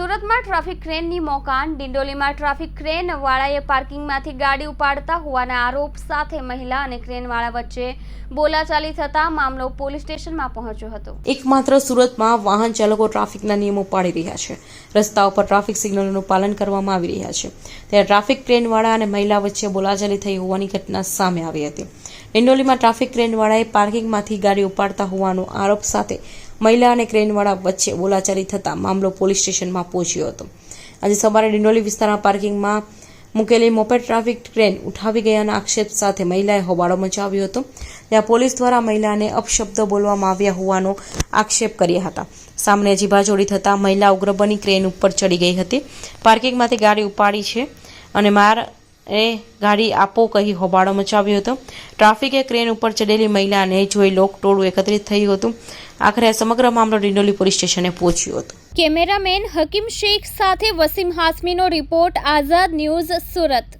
સુરતમાં ટ્રાફિક ક્રેનની મોકાન ડિંડોલીમાં ટ્રાફિક ક્રેન વાળાએ પાર્કિંગમાંથી ગાડી ઉપાડતા હોવાના આરોપ સાથે મહિલા અને ક્રેનવાળા વચ્ચે બોલાચાલી થતા મામલો પોલીસ સ્ટેશનમાં પહોંચ્યો હતો. એકમાત્ર સુરતમાં વાહન ચાલકો ટ્રાફિકના નિયમો પાડી રહ્યા છે. રસ્તા ઉપર ટ્રાફિક સિગ્નલોનું પાલન કરવામાં આવી રહ્યા છે. ત્યારે ટ્રાફિક ક્રેનવાળા અને મહિલા વચ્ચે બોલાચાલી થઈ હોવાની ઘટના સામે આવી હતી. ડિંડોલીમાં ટ્રાફિક ક્રેનવાળાએ પાર્કિંગમાંથી ગાડી ઉપાડતા હોવાનો આરોપ સાથે મહિલા અને ક્રેનવાળા વચ્ચે બોલાચાલી થતા મામલો પોલીસ સ્ટેશનમાં પહોંચ્યો હતો. આજે સવારે ડિંડોલી વિસ્તારના પાર્કિંગમાં મૂકેલી મોપેડ ટ્રાફિક ટ્રેન ઉઠાવી ગયાના આક્ષેપ સાથે મહિલાએ હોબાળો મચાવ્યો હતો. ત્યાં પોલીસ દ્વારા મહિલાને અપશબ્દો બોલવામાં આવ્યા હોવાનો આક્ષેપ કર્યા હતા. સામને જીભાજોડી થતાં મહિલા ઉગ્ર બની ક્રેન ઉપર ચડી ગઈ હતી. પાર્કિંગમાંથી ગાડી ઉપાડી છે અને માર એ ગાડી આપો કહી હોબાળો મચાવ્યો હતો. ટ્રાફિકે ક્રેન ઉપર ચડેલી મહિલાને જોઈ લોકટોળું એકત્રિત થયું હતું. આખરે સમગ્ર મામલો ડિંડોલી પોલીસ સ્ટેશને પહોંચ્યો હતો. કેમેરામેન હકીમ શેખ સાથે વસીમ હાસમીનો રિપોર્ટ, આઝાદ ન્યૂઝ સુરત.